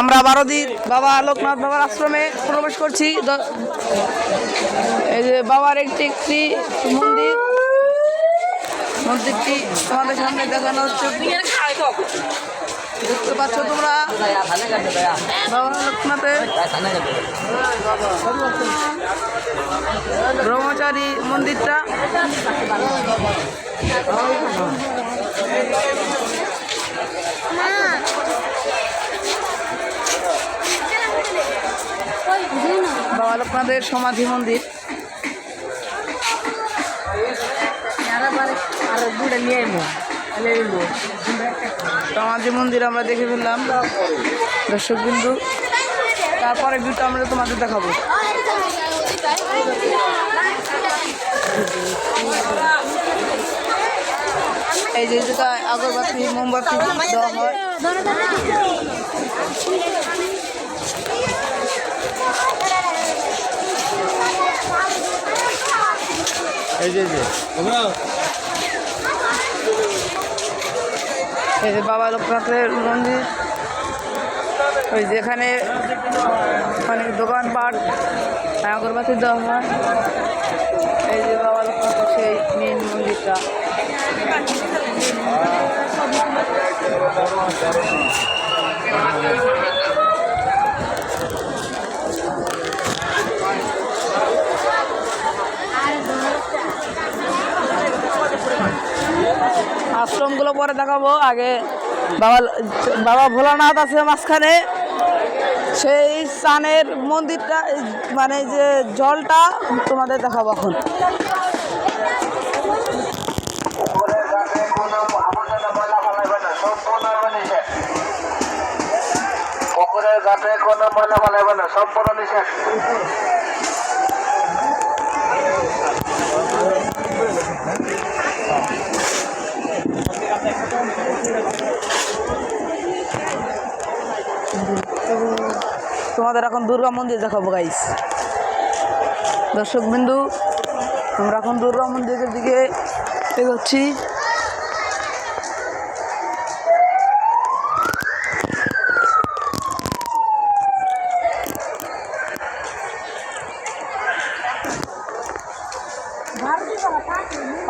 আমরা বারোদিন বাবা লোকনাথ বাবার আশ্রমে প্রবেশ করছি। এই যে বাবার একটি একটি মন্দির। মন্দিরটি তোমাদের সামনে দেখানো হচ্ছে। দেখতে পাচ্ছ তোমরা? বাবা লোকনাথের ব্রহ্মচারী মন্দিরটা। বাবা লোকনাথের সমাধি মন্দির। সমাধি মন্দির আমরা দেখে ফেললাম। দর্শক বিন্দু তারপরে ভিউটা আমরা তোমাদের দেখাবো। এই যে যেটা আগরবাতি মোমবাতি দেওয়া হয়। এই যে এই যে। বাবা লোকনাথের মন্দির। ওই যেখানে অনেক দোকানপাট আগরবাতি দেওয়া হয় এই যে বাবা লোকনাথের সেই মেন মন্দিরটা। আশ্রমগুলো পরে দেখাবো আগে বাবা বাবা ভোলানাথ আছে মাঝখানে। সেই স্থানের মন্দিরটা মানে যে জলটা তোমাদের দেখাবো এখন। পুকুরের ঘাটে কোনো ময়লা না, সম্পূর্ণ নিষেধ পুকুরের ঘাটে কোনো ময়লা ফেলাইবে না সম্পূর্ণ নিষেধ তোমাদের এখন দুর্গা মন্দির দেখাবো গাইস দর্শক বিন্দু, আমরা এখন দুর্গা মন্দিরের দিকে এগোচ্ছি।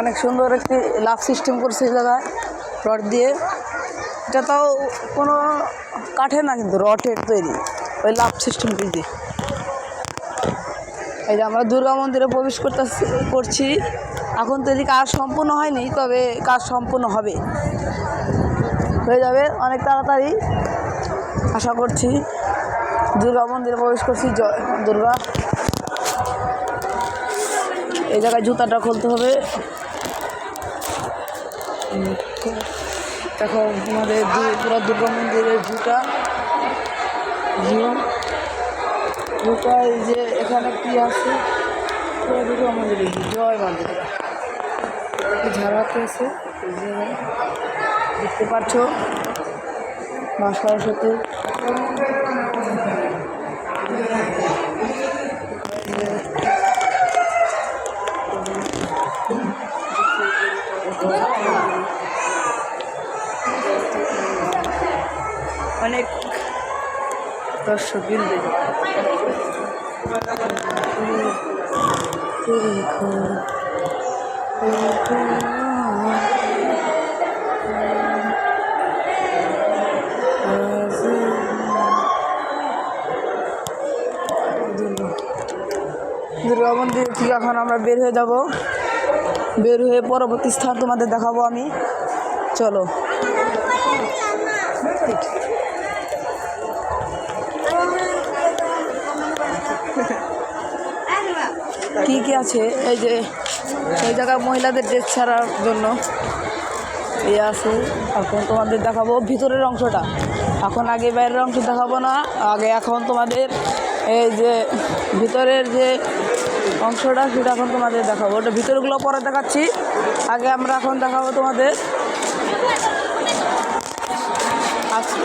অনেক সুন্দর একটি লাভ সিস্টেম করছে এই জায়গায়, রড দিয়ে। এটা তাও কোনো কাঠের না, কিন্তু রটের তৈরি। ওই লাভ সিস্টেম দিয়ে এই যে আমরা দুর্গা মন্দিরে প্রবেশ করতে করছি। এখন তো এদিকে কাজ সম্পূর্ণ হয়নি, তবে কাজ সম্পূর্ণ হবে। হয়ে যাবে অনেক তাড়াতাড়ি। আশা করছি দুর্গা মন্দিরে প্রবেশ করছি জয় দুর্গা। এই জায়গায় জুতাটা খুলতে হবে। দেখো, আমাদের পুরো দুর্গা মন্দিরের জুটা জুটা এই যে এখানে কি আছে? মন্দিরের view, জয় মা দুর্গা কি ঝাড়াতে আছে যে দেখতে পাচ্ছ? মা সরস্বতী। অনেক দুর্গা মন্দির থেকে এখন আমরা বের হয়ে যাব। বের হয়ে পরবর্তী স্থান তোমাদের দেখাবো আমি। চলো। কি কি আছে? এই যে, এই জায়গায় মহিলাদের ড্রেস ছাড়ার জন্য। ইয়ে আছে এখন তোমাদের দেখাবো ভিতরের অংশটা। এখন আগে বাইরের অংশ দেখাবো না, আগে এখন তোমাদের এই যে ভিতরের যে অংশটা, সেটা এখন তোমাদের দেখাবো। ওটা ভিতরগুলো পরে দেখাচ্ছি। আগে আমরা এখন দেখাবো তোমাদের। আজকে